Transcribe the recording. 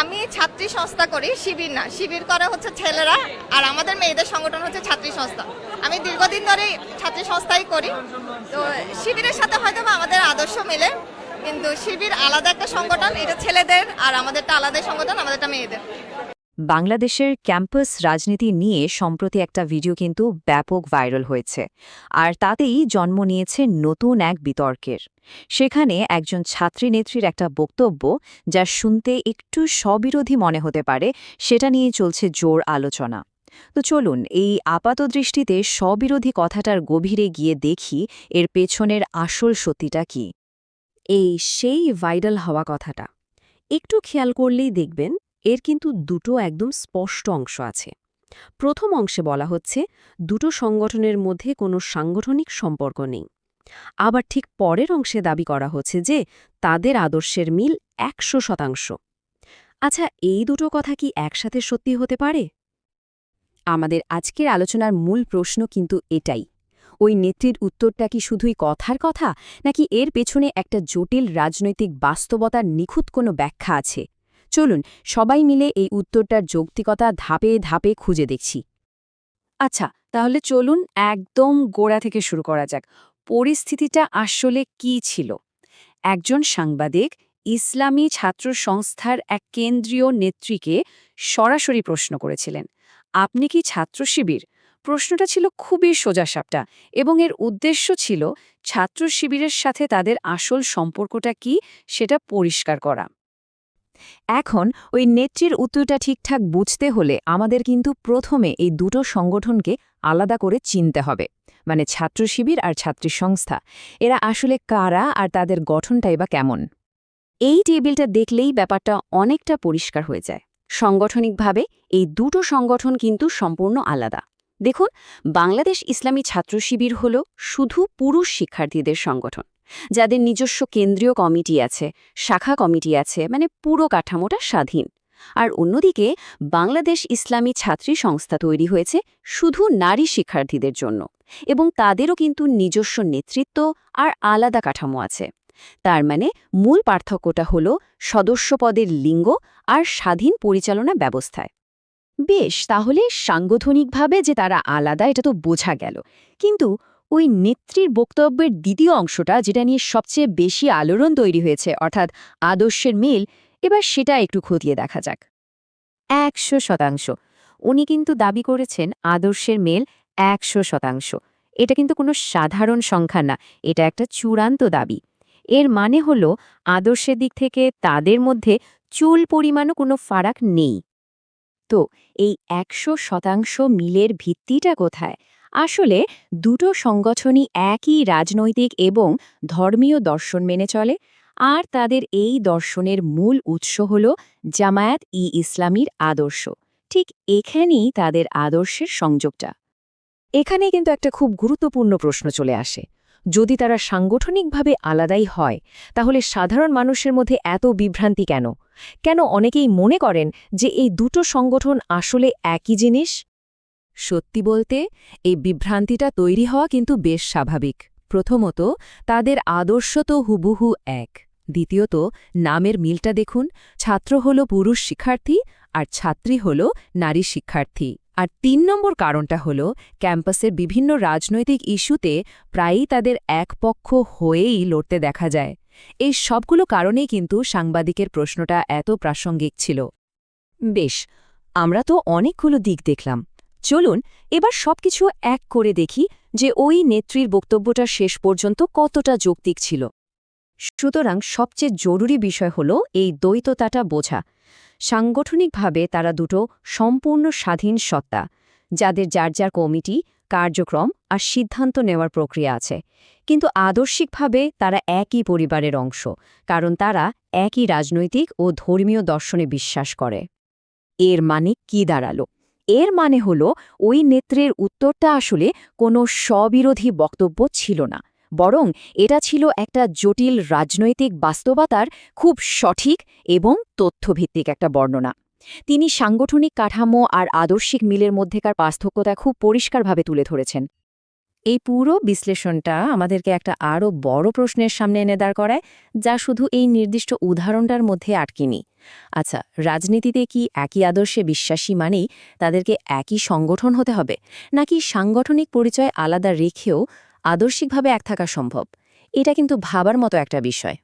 আমি ছাত্রী সংস্থা করি, শিবির না। শিবির করা হচ্ছে ছেলেরা আর আমাদের মেয়েদের সংগঠন হচ্ছে ছাত্রী সংস্থা। আমি দীর্ঘদিন ধরেই ছাত্রী সংস্থাই করি। তো শিবিরের সাথে হয়তো আমাদের আদর্শ মেলে, কিন্তু শিবির আলাদা একটা সংগঠন, এটা ছেলেদের আর আমাদেরটা আলাদা সংগঠন, আমাদেরটা মেয়েদের। বাংলাদেশের ক্যাম্পাস রাজনীতি নিয়ে সম্প্রতি একটা ভিডিও কিন্তু ব্যাপক ভাইরাল হয়েছে, আর তাতেই জন্ম নিয়েছে নতুন এক বিতর্কের। সেখানে একজন ছাত্রী নেত্রীর একটা বক্তব্য, যা শুনতে একটু স্ববিরোধী মনে হতে পারে, সেটা নিয়ে চলছে জোর আলোচনা। তো চলুন, এই আপাতদৃষ্টিতে স্ববিরোধী কথাটার গভীরে গিয়ে দেখি এর পেছনের আসল সত্যিটা কি। এই সেই ভাইরাল হওয়া কথাটা। একটু খেয়াল করলেই দেখবেন এর কিন্তু দুটো একদম স্পষ্ট অংশ আছে। প্রথম অংশে বলা হচ্ছে, দুটো সংগঠনের মধ্যে কোনো সাংগঠনিক সম্পর্ক নেই। আবার ঠিক পরের অংশে দাবি করা হচ্ছে যে, তাদের আদর্শের মিল একশো শতাংশ। আচ্ছা এই দুটো কথা কি একসাথে সত্যি হতে পারে? আমাদের আজকের আলোচনার মূল প্রশ্ন কিন্তু এটাই। ওই নেত্রীর উত্তরটা কি শুধুই কথার কথা, নাকি এর পেছনে একটা জটিল রাজনৈতিক বাস্তবতার নিখুঁত কোনো ব্যাখ্যা আছে? চলুন, সবাই মিলে এই উত্তরটার যৌক্তিকতা ধাপে ধাপে খুঁজে দেখছি। আচ্ছা তাহলে চলুন একদম গোড়া থেকে শুরু করা যাক। পরিস্থিতিটা আসলে কি ছিল? একজন সাংবাদিক, ইসলামী ছাত্র সংস্থার এক কেন্দ্রীয় নেত্রীকে সরাসরি প্রশ্ন করেছিলেন, আপনি কি ছাত্র শিবির? প্রশ্নটা ছিল খুবই সোজাসাপটা এবং এর উদ্দেশ্য ছিল ছাত্র শিবিরের সাথে তাদের আসল সম্পর্কটা কি সেটা পরিষ্কার করা। এখন ওই নেত্রীর উত্তরটা ঠিকঠাক বুঝতে হলে আমাদের কিন্তু প্রথমে এই দুটো সংগঠনকে আলাদা করে চিনতে হবে মানে ছাত্র শিবির আর ছাত্রী সংস্থা। এরা আসলে কারা আর তাদের গঠনটাই বা কেমন? এই টেবিলটা দেখলেই ব্যাপারটা অনেকটা পরিষ্কার হয়ে যায়। সাংগঠনিকভাবে এই দুটো সংগঠন কিন্তু সম্পূর্ণ আলাদা। দেখুন, বাংলাদেশ ইসলামী ছাত্র শিবির হল শুধু পুরুষ শিক্ষার্থীদের সংগঠন। যাদের নিজস্ব কেন্দ্রীয় কমিটি আছে, শাখা কমিটি আছে মানে পুরো কাঠামোটা স্বাধীন। আর অন্যদিকে, বাংলাদেশ ইসলামী ছাত্রী সংস্থা তৈরি হয়েছে শুধু নারী শিক্ষার্থীদের জন্য এবং তাদেরও কিন্তু নিজস্ব নেতৃত্ব আর আলাদা কাঠামো আছে। তার মানে মূল পার্থক্যটা হল সদস্যপদের লিঙ্গ আর স্বাধীন পরিচালনা ব্যবস্থায়। বেশ, তাহলে সাংগঠনিকভাবে যে তারা আলাদা, এটা তো বোঝা গেল। কিন্তু ওই নেত্রীর বক্তব্যের দ্বিতীয় অংশটা যেটা নিয়ে সবচেয়ে বেশি আলোড়ন তৈরি হয়েছে, অর্থাৎ আদর্শের মিল, এবার সেটা একটু খতিয়ে দেখা যাক। একশো শতাংশ। উনি কিন্তু দাবি করেছেন আদর্শের মেল একশো শতাংশ। এটা কিন্তু কোনো সাধারণ সংখ্যা না, এটা একটা চূড়ান্ত দাবি। এর মানে হল আদর্শের দিক থেকে তাদের মধ্যে চুল পরিমাণও কোনো ফারাক নেই। তো এই একশো শতাংশ মিলের ভিত্তিটা কোথায়? আসলে দুটো সংগঠনই একই রাজনৈতিক এবং ধর্মীয় দর্শন মেনে চলে, আর তাদের এই দর্শনের মূল উৎস হল জামায়াত ই ইসলামীর আদর্শ। ঠিক এখানেই তাদের আদর্শের সংযোগটা। এখানে কিন্তু একটা খুব গুরুত্বপূর্ণ প্রশ্ন চলে আসে। যদি তারা সাংগঠনিকভাবে আলাদাই হয়, তাহলে সাধারণ মানুষের মধ্যে এত বিভ্রান্তি কেন? কেন অনেকেই মনে করেন যে এই দুটো সংগঠন আসলে একই জিনিস? সত্যি বলতে, এই বিভ্রান্তিটা তৈরি হওয়া কিন্তু বেশ স্বাভাবিক। প্রথমত, তাদের আদর্শ তো হুবহু এক। দ্বিতীয়ত, নামের মিলটা দেখুন, ছাত্র হল পুরুষ শিক্ষার্থী আর ছাত্রী হল নারী শিক্ষার্থী। আর তিন নম্বর কারণটা হল, ক্যাম্পাসের বিভিন্ন রাজনৈতিক ইস্যুতে প্রায়ই তাদের এক পক্ষ হয়েই লড়তে দেখা যায়। এই সবগুলো কারণেই কিন্তু সাংবাদিকের প্রশ্নটা এত প্রাসঙ্গিক ছিল। বেশ, আমরা তো অনেকগুলো দিক দেখলাম। চলুন, এবার সবকিছু এক করে দেখি যে ওই নেত্রীর বক্তব্যটা শেষ পর্যন্ত কতটা যৌক্তিক ছিল। সুতরাং সবচেয়ে জরুরি বিষয় হল এই দ্বৈততাটা বোঝা। সাংগঠনিকভাবে তারা দুটো সম্পূর্ণ স্বাধীন সত্তা, যাদের যার যার কমিটি, কার্যক্রম আর সিদ্ধান্ত নেওয়ার প্রক্রিয়া আছে। কিন্তু আদর্শিকভাবে তারা একই পরিবারের অংশ, কারণ তারা একই রাজনৈতিক ও ধর্মীয় দর্শনে বিশ্বাস করে। এর মানে কি দাঁড়াল? এর মানে হল, ওই নেত্রের উত্তরটা আসলে কোনো স্ববিরোধী বক্তব্য ছিল না, বরং এটা ছিল একটা জটিল রাজনৈতিক বাস্তবতার খুব সঠিক এবং তথ্যভিত্তিক একটা বর্ণনা। তিনি সাংগঠনিক কাঠামো আর আদর্শিক মিলের মধ্যেকার পার্থক্যতা খুব পরিষ্কারভাবে তুলে ধরেছেন। এই পুরো বিশ্লেষণটা আমাদেরকে একটা আরও বড় প্রশ্নের সামনে এনে দাঁড় করায়, যা শুধু এই নির্দিষ্ট উদাহরণটার মধ্যে আটকিনি। আচ্ছা রাজনীতিতে কি একই আদর্শে বিশ্বাসী মানেই তাদেরকে একই সংগঠন হতে হবে, নাকি সাংগঠনিক পরিচয় আলাদা রেখেও আদর্শিকভাবে এক থাকা সম্ভব? এটা কিন্তু ভাবার মতো একটা বিষয়।